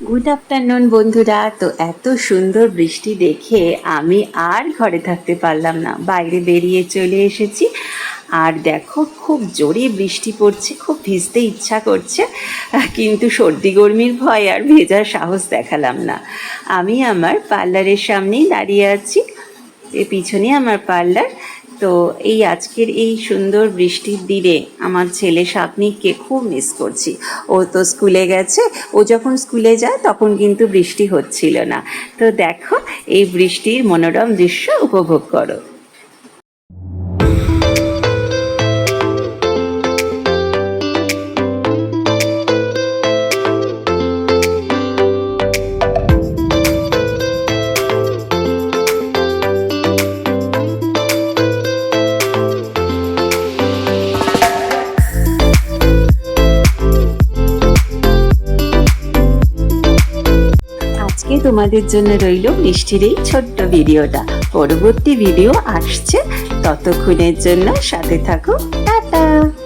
Good afternoon বন্ধুরা। তো এত সুন্দর বৃষ্টি দেখে আমি আর ঘরে থাকতে পারলাম না। বাইরে বেরিয়ে চলে এসেছি। আর দেখো, খুব জোরে বৃষ্টি পড়ছে, খুব ভিজতে ইচ্ছা করছে, কিন্তু সর্দি গরমির ভয় আর ভেজার সাহস দেখালাম না। আমি আমার পার্লারের সামনেই দাঁড়িয়ে আছি। এর পিছনে আমার পার্লার তো এই আজকের এই সুন্দর বৃষ্টির দিনে আমার ছেলে সাপনিককে খুব মিস করছি। ও তো স্কুলে গেছে, ও যখন স্কুলে যায় তখন কিন্তু বৃষ্টি হচ্ছিল না। তো দেখো, এই বৃষ্টির মনোরম দৃশ্য উপভোগ করো। আজকে তোমাদের জন্য রইল মিষ্টির এই ছোট্ট ভিডিওটা। পরবর্তী ভিডিও আসছে ততক্ষণের জন্য সাথে থাকো।